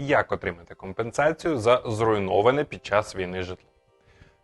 Як отримати компенсацію за зруйноване під час війни житло?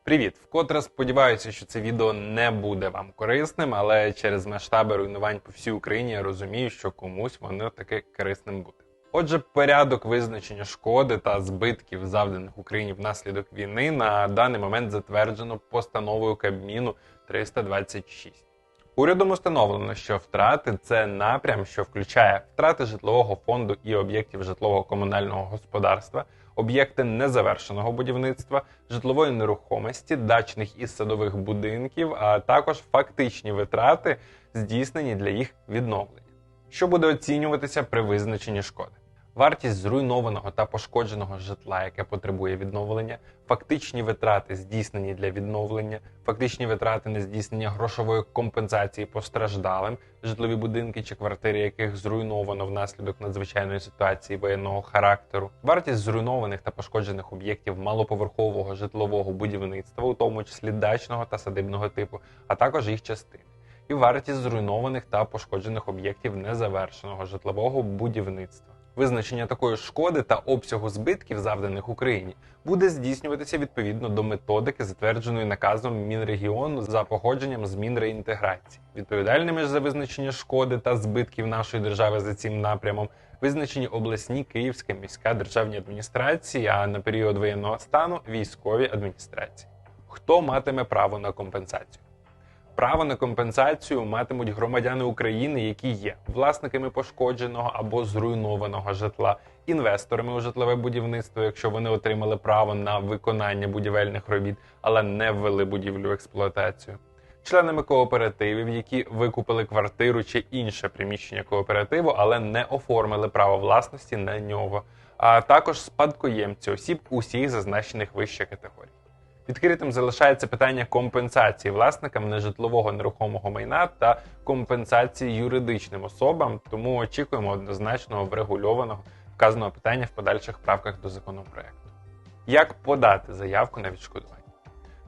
Привіт! Вкотре сподіваюся, що це відео не буде вам корисним, але через масштаби руйнувань по всій Україні я розумію, що комусь воно таки корисним буде. Отже, порядок визначення шкоди та збитків, завданих Україні внаслідок війни, на даний момент затверджено постановою Кабміну 326. Урядом установлено, що втрати це напрям, що включає втрати житлового фонду і об'єктів житлового комунального господарства, об'єкти незавершеного будівництва, житлової нерухомості, дачних і садових будинків, а також фактичні витрати, здійснені для їх відновлення, що буде оцінюватися при визначенні шкоди. Вартість зруйнованого та пошкодженого житла, яке потребує відновлення, фактичні витрати, здійснені для відновлення, фактичні витрати на здійснення грошової компенсації постраждалим, житлові будинки чи квартири, яких зруйновано внаслідок надзвичайної ситуації воєнного характеру, вартість зруйнованих та пошкоджених об'єктів малоповерхового житлового будівництва, у тому числі дачного та садибного типу, а також їх частини. І вартість зруйнованих та пошкоджених об'єктів незавершеного житлового будівництва. Визначення такої шкоди та обсягу збитків, завданих Україні, буде здійснюватися відповідно до методики, затвердженої наказом Мінрегіону за погодженням змін реінтеграції. Відповідальними ж за визначення шкоди та збитків нашої держави за цим напрямом визначені обласні Київська міська державні адміністрації, а на період воєнного стану військові адміністрації. Хто матиме право на компенсацію? Право на компенсацію матимуть громадяни України, які є власниками пошкодженого або зруйнованого житла, інвесторами у житлове будівництво, якщо вони отримали право на виконання будівельних робіт, але не ввели будівлю в експлуатацію, членами кооперативів, які викупили квартиру чи інше приміщення кооперативу, але не оформили право власності на нього, а також спадкоємці осіб усіх зазначених вище категорій. Відкритим залишається питання компенсації власникам нежитлового нерухомого майна та компенсації юридичним особам, тому очікуємо однозначного врегульованого вказаного питання в подальших правках до законопроекту. Як подати заявку на відшкодування?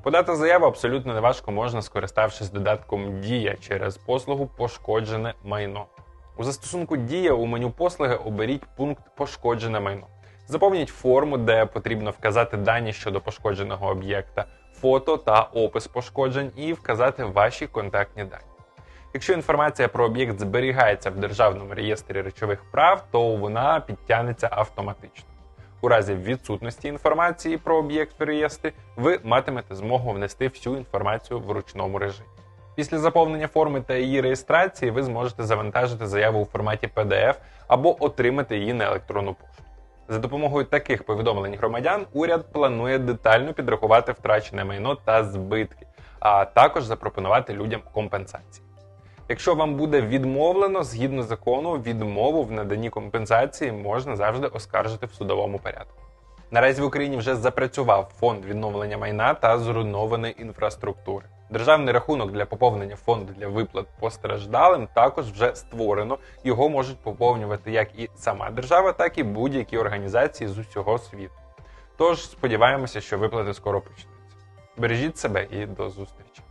Подати заяву абсолютно неважко можна, скориставшись додатком Дія через послугу Пошкоджене майно. У застосунку Дія у меню послуги оберіть пункт Пошкоджене майно. Заповніть форму, де потрібно вказати дані щодо пошкодженого об'єкта, фото та опис пошкоджень, і вказати ваші контактні дані. Якщо інформація про об'єкт зберігається в Державному реєстрі речових прав, то вона підтягнеться автоматично. У разі відсутності інформації про об'єкт в реєстрі, ви матимете змогу внести всю інформацію в ручному режимі. Після заповнення форми та її реєстрації ви зможете завантажити заяву у форматі PDF або отримати її на електронну пошту. За допомогою таких повідомлень громадян уряд планує детально підрахувати втрачене майно та збитки, а також запропонувати людям компенсації. Якщо вам буде відмовлено згідно закону, відмову в наданні компенсації можна завжди оскаржити в судовому порядку. Наразі в Україні вже запрацював фонд відновлення майна та зруйнованої інфраструктури. Державний рахунок для поповнення фонду для виплат постраждалим також вже створено. Його можуть поповнювати як і сама держава, так і будь-які організації з усього світу. Тож сподіваємося, що виплати скоро почнуться. Бережіть себе і до зустрічі!